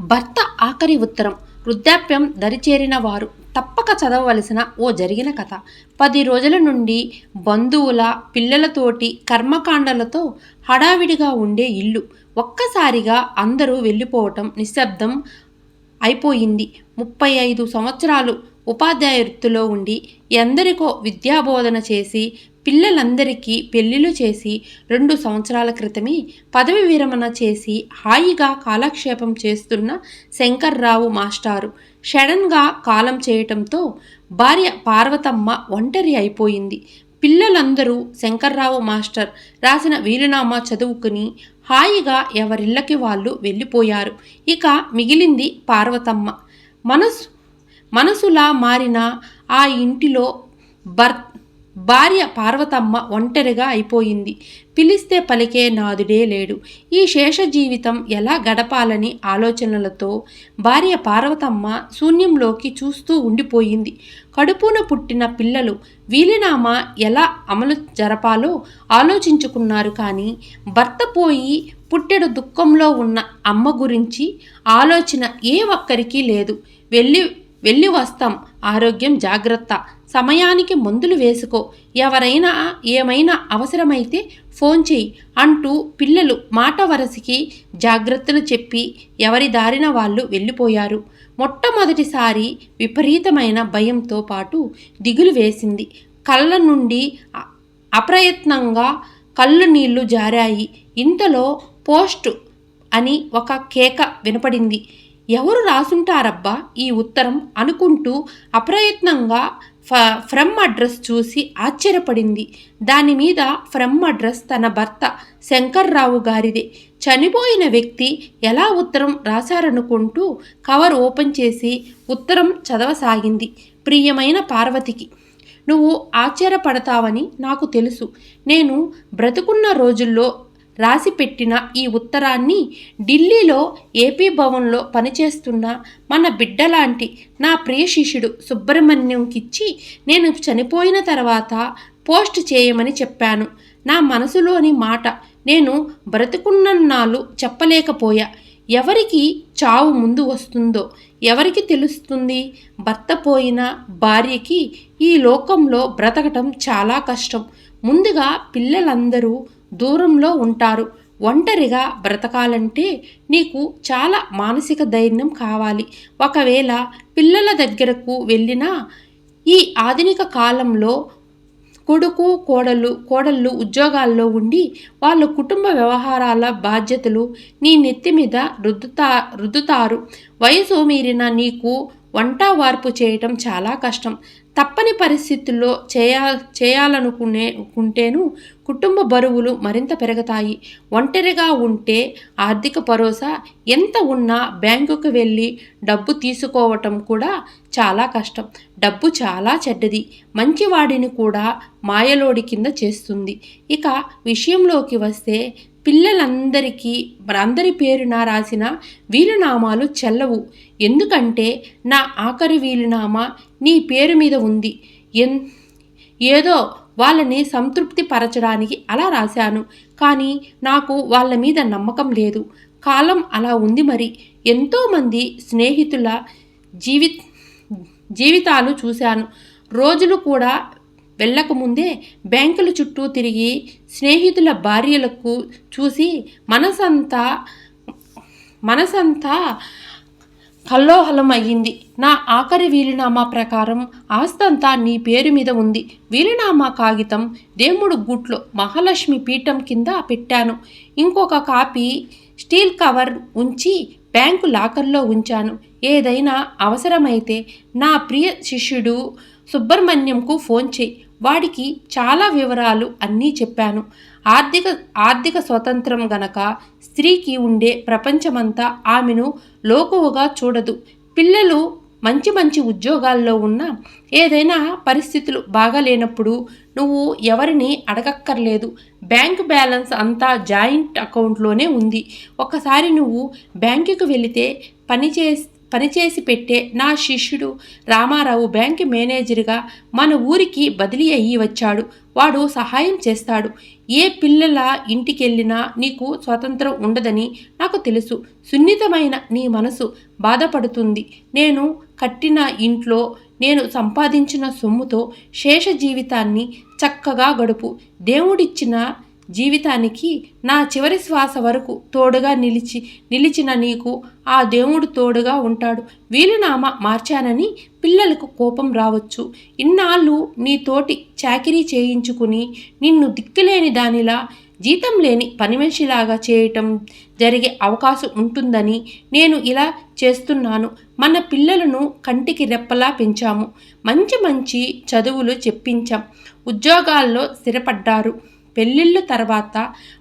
భర్త ఆఖరి ఉత్తరం. వృద్ధాప్యం దరిచేరిన వారు తప్పక చదవవలసిన ఓ జరిగిన కథ. పది రోజుల నుండి బంధువుల పిల్లలతోటి కర్మకాండలతో హడావిడిగా ఉండే ఇల్లు. ఒక్కసారిగా అందరూ వెళ్ళిపోవటం నిశ్శబ్దం అయిపోయింది. ముప్పై ఐదు సంవత్సరాలు ఉపాధ్యాయ వృత్తిలో ఉండి ఎందరికో విద్యాబోధన చేసి పిల్లలందరికీ పెళ్ళిళ్ళు చేసి రెండు సంవత్సరాల క్రితమే పదవి విరమణ చేసి హాయిగా కాలక్షేపం చేస్తున్న శంకర్రావు మాస్టారు. షడన్గా కాలం చేయటంతో భార్య పార్వతమ్మ ఒంటరి అయిపోయింది. పిల్లలందరూ శంకర్రావు మాస్టర్ రాసిన వీలునామా చదువుకుని హాయిగా ఎవరిళ్ళకి వాళ్ళు వెళ్ళిపోయారు. ఇక మిగిలింది పార్వతమ్మ. మనసు మనసులా మారిన ఆ ఇంటిలో భర్త భార్య పార్వతమ్మ ఒంటరిగా అయిపోయింది. పిలిస్తే పలికే నాదుడే లేడు. ఈ శేష జీవితం ఎలా గడపాలని ఆలోచనలతో భార్య పార్వతమ్మ శూన్యంలోకి చూస్తూ ఉండిపోయింది. కడుపున పుట్టిన పిల్లలు వీలినామా ఎలా అమలు జరపాలో ఆలోచించుకున్నారు కానీ భర్త పోయి పుట్టెడు దుఃఖంలో ఉన్న అమ్మ గురించి ఆలోచన ఏ ఒక్కరికి లేదు. వెళ్ళి వెళ్ళి వస్తాం. ఆరోగ్యం జాగ్రత్త సమయానికి మందులు వేసుకో. ఎవరైనా ఏమైనా అవసరమైతే ఫోన్ చేయి అంటూ పిల్లలు మాట వరసకి జాగ్రత్తలు చెప్పి ఎవరి దారిన వాళ్ళు వెళ్ళిపోయారు. మొట్టమొదటిసారి విపరీతమైన భయంతో పాటు దిగులు వేసింది. కళ్ళ నుండి అప్రయత్నంగా కళ్ళు నీళ్ళు జారాయి. ఇంతలో పోస్ట్ అని ఒక కేక వినపడింది. ఎవరు రాసుంటారబ్బా ఈ ఉత్తరం అనుకుంటూ అప్రయత్నంగా ఫ ఫ్రమ్ అడ్రస్ చూసి ఆశ్చర్యపడింది. దాని మీద ఫ్రమ్ అడ్రస్ తన భర్త శంకర్రావు గారిదే. చనిపోయిన వ్యక్తి ఎలా ఉత్తరం రాశారనుకుంటూ కవర్ ఓపెన్ చేసి ఉత్తరం చదవసాగింది. ప్రియమైన పార్వతికి నువ్వు ఆశ్చర్యపడతావని నాకు తెలుసు. నేను బ్రతుకున్న రోజుల్లో రాసిపెట్టిన ఈ ఉత్తరాన్ని ఢిల్లీలో ఏపీ భవన్లో పనిచేస్తున్న మన బిడ్డలాంటి నా ప్రియ శిష్యుడు సుబ్రహ్మణ్యంకిచ్చి నేను చనిపోయిన తర్వాత పోస్ట్ చేయమని చెప్పాను. నా మనసులోని మాట నేను బ్రతుకున్నన్నాళ్ళు చెప్పలేకపోయా. ఎవరికి చావు ముందు వస్తుందో ఎవరికి తెలుస్తుంది? భర్త పోయిన భార్యకి ఈ లోకంలో బ్రతకటం చాలా కష్టం. ముందుగా పిల్లలందరూ దూరంలో ఉంటారు. ఒంటరిగా బ్రతకాలంటే నీకు చాలా మానసిక ధైర్యం కావాలి. ఒకవేళ పిల్లల దగ్గరకు వెళ్ళినా ఈ ఆధునిక కాలంలో కొడుకు కోడలు కోడళ్ళు ఉద్యోగాల్లో ఉండి వాళ్ళ కుటుంబ వ్యవహారాల బాధ్యతలు నీ నెత్తి మీద రుద్దుతా రుద్దుతారు. వయసు మీరిన నీకు వంట వార్పు చేయటం చాలా కష్టం. తప్పని పరిస్థితుల్లో చేయా చేయాలనుకునే కుంటేను కుటుంబ బరువులు మరింత పెరుగుతాయి. ఒంటరిగా ఉంటే ఆర్థిక భరోసా ఎంత ఉన్నా బ్యాంకుకు వెళ్ళి డబ్బు తీసుకోవటం కూడా చాలా కష్టం. డబ్బు చాలా చెడ్డది. మంచివాడిని కూడా మాయలోడి కింద చేస్తుంది. ఇక విషయంలోకి వస్తే పిల్లలందరికీ అందరి పేరున రాసిన వీలునామాలు చెల్లవు. ఎందుకంటే నా ఆఖరి వీలునామా నీ పేరు మీద ఉంది. ఎన్ ఏదో వాళ్ళని సంతృప్తి పరచడానికి అలా రాశాను. కానీ నాకు వాళ్ళ మీద నమ్మకం లేదు. కాలం అలా ఉంది మరి. ఎంతోమంది స్నేహితుల జీవి జీవితాలు చూశాను. రోజులు కూడా వెళ్ళకముందే బ్యాంకుల చుట్టూ తిరిగి స్నేహితుల భార్యలకు చూసి మనసంతా మనసంతా కల్లోహలం అయ్యింది నా ఆఖరి వీలునామా ప్రకారం ఆస్తంతా నీ పేరు మీద ఉంది. వీలునామా కాగితం దేవుడు గుట్లో మహాలక్ష్మి పీఠం కింద పెట్టాను. ఇంకొక కాపీ స్టీల్ కవర్ ఉంచి బ్యాంకు లాకర్లో ఉంచాను. ఏదైనా అవసరమైతే నా ప్రియ శిష్యుడు సుబ్రహ్మణ్యంకు ఫోన్ చేయి. వాడికి చాలా వివరాలు అన్నీ చెప్పాను. ఆర్థిక ఆర్థిక స్వతంత్రం గనక స్త్రీకి ఉండే ప్రపంచమంతా ఆమెను లోకువుగా చూడదు. పిల్లలు మంచి మంచి ఉద్యోగాల్లో ఉన్నా ఏదైనా పరిస్థితులు బాగాలేనప్పుడు నువ్వు ఎవరిని అడగక్కర్లేదు. బ్యాంక్ బ్యాలెన్స్ అంతా జాయింట్ అకౌంట్లోనే ఉంది. ఒకసారి నువ్వు బ్యాంకుకు వెళితే పనిచేసి పనిచేసి పెట్టే నా శిష్యుడు రామారావు బ్యాంక్ మేనేజర్గా మన ఊరికి బదిలీ అయ్యి వచ్చాడు. వాడు సహాయం చేస్తాడు. ఏ పిల్లల ఇంటికెళ్ళినా నీకు స్వాతంత్రం ఉండదని నాకు తెలుసు. సున్నితమైన నీ మనసు బాధపడుతుంది. నేను కట్టిన ఇంట్లో నేను సంపాదించిన సొమ్ముతో శేష జీవితాన్ని చక్కగా గడుపు. దేవుడిచ్చిన జీవితానికి నా చివరి శ్వాస వరకు తోడుగా నిలిచి నిలిచిన నీకు ఆ దేవుడు తోడుగా ఉంటాడు. వీలునామా మార్చానని పిల్లలకు కోపం రావచ్చు. ఇన్నాళ్ళు నీ తోటి చాకిరీ చేయించుకుని నిన్ను దిక్కులేని దానిలా జీతం లేని పని మనిషిలాగా చేయటం జరిగే అవకాశం ఉంటుందని నేను ఇలా చేస్తున్నాను. మన పిల్లలను కంటికి రెప్పలా పెంచాము. మంచి మంచి చదువులు చెప్పించాం. ఉద్యోగాల్లో స్థిరపడ్డారు. పెళ్ళిళ్ళ తర్వాత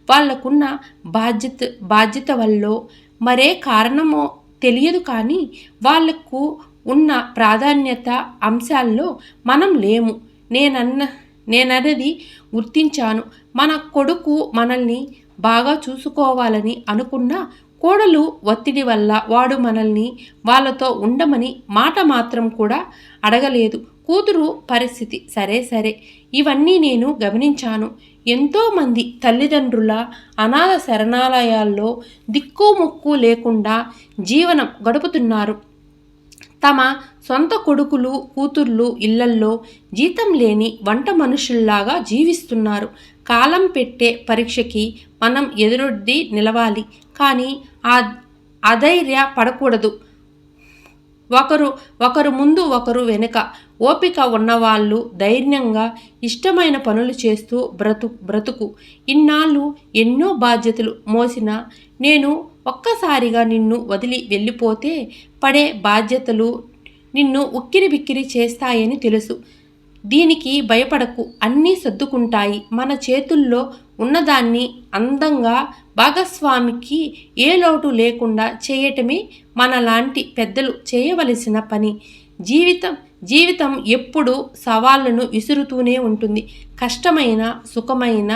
వాళ్ళకున్న బాధ్యత బాధ్యత వల్ల మరే కారణమో తెలియదు కానీ వాళ్ళకు ఉన్న ప్రాధాన్యత అంశాల్లో మనం లేము. నేనన్న నేనన్నది గుర్తించాను. మన కొడుకు మనల్ని బాగా చూసుకోవాలని అనుకున్న కోడలు ఒత్తిడి వల్ల వాడు మనల్ని వాళ్ళతో ఉండమని మాట మాత్రం కూడా అడగలేదు. కూతురు పరిస్థితి సరే సరే. ఇవన్నీ నేను గమనించాను. ఎంతోమంది తల్లిదండ్రుల అనాథ శరణాలయాల్లో దిక్కు ముక్కు లేకుండా జీవనం గడుపుతున్నారు. తమ సొంత కొడుకులు కూతుర్లు ఇళ్ళల్లో జీతం లేని వంట మనుషుల్లాగా జీవిస్తున్నారు. కాలం పెట్టే పరీక్షకి మనం ఎదురొడ్డి నిలవాలి. కానీ ఆ అధైర్య పడకూడదు. ఒకరు ఒకరు ముందు ఒకరు వెనుక. ఓపిక ఉన్నవాళ్ళు ధైర్యంగా ఇష్టమైన పనులు చేస్తూ బ్రతు బ్రతుకు. ఇన్నాళ్ళు ఎన్నో బాధ్యతలు మోసిన నేను ఒక్కసారిగా నిన్ను వదిలి వెళ్ళిపోతే పడే బాధ్యతలు నిన్ను ఉక్కిరి బిక్కిరి చేస్తాయని తెలుసు. దీనికి భయపడకు. అన్నీ సర్దుకుంటాయి. మన చేతుల్లో ఉన్నదాన్ని అందంగా భాగస్వామికి ఏ లోటు లేకుండా చేయటమే మనలాంటి పెద్దలు చేయవలసిన పని. జీవితం జీవితం ఎప్పుడూ సవాళ్ళను విసురుతూనే ఉంటుంది. కష్టమైన సుఖమైన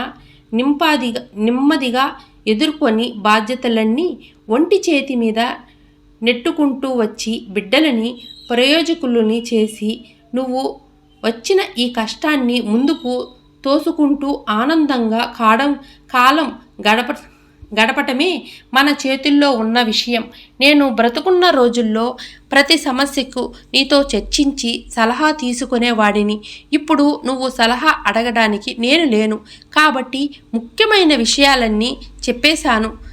నింపాదిగా నెమ్మదిగా ఎదుర్కొని బాధ్యతలన్నీ ఒంటి చేతి మీద నెట్టుకుంటూ వచ్చి బిడ్డలని ప్రయోజకులని చేసి నువ్వు వచ్చిన ఈ కష్టాన్ని ముందుకు తోసుకుంటూ ఆనందంగా కాడం కాలం గడప గడపటమే మన చేతుల్లో ఉన్న విషయం. నేను బ్రతుకున్న రోజుల్లో ప్రతి సమస్యకు నీతో చర్చించి సలహా తీసుకునేవాడిని ఇప్పుడు నువ్వు సలహా అడగడానికి నేను లేను. కాబట్టి ముఖ్యమైన విషయాలన్నీ చెప్పేశాను.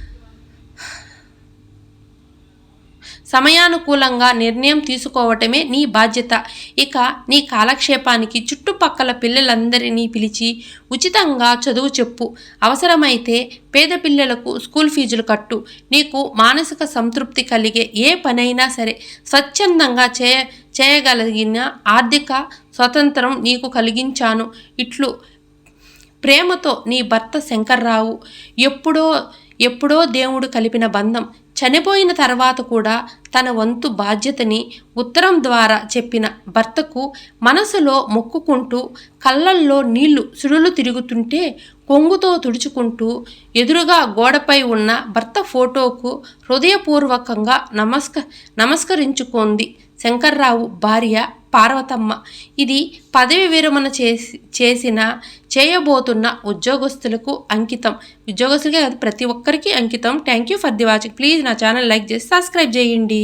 సమయానుకూలంగా నిర్ణయం తీసుకోవటమే నీ బాధ్యత. ఇక నీ కాలక్షేపానికి చుట్టుపక్కల పిల్లలందరినీ పిలిచి ఉచితంగా చదువు చెప్పు. అవసరమైతే పేద పిల్లలకు స్కూల్ ఫీజులు కట్టు. నీకు మానసిక సంతృప్తి కలిగే ఏ పనైనా సరే స్వచ్ఛందంగా చేయ చేయగలిగిన ఆర్థిక స్వతంత్రం నీకు కలిగించాను. ఇట్లు ప్రేమతో నీ భర్త శంకర్రావు. ఎప్పుడో ఎప్పుడో దేవుడు కలిపిన బంధం చనిపోయిన తర్వాత కూడా తన వంతు బాధ్యతని ఉత్తరం ద్వారా చెప్పిన భర్తకు మనసులో మొక్కుకుంటూ కళ్ళల్లో నీళ్ళు సుడులు తిరుగుతుంటే కొంగుతో తుడుచుకుంటూ ఎదురుగా గోడపై ఉన్న భర్త ఫోటోకు హృదయపూర్వకంగా నమస్క నమస్కరించుకుంది శంకర్రావు భార్య పార్వతమ్మ. ఇది పదవి విరమణ చేసి చేసిన చేయబోతున్న ఉద్యోగస్తులకు అంకితం. ఉద్యోగస్తులకే కాదు ప్రతి ఒక్కరికి అంకితం. Thank you for the watching please నా ఛానల్ లైక్ చేసి సబ్స్క్రైబ్ చేయండి.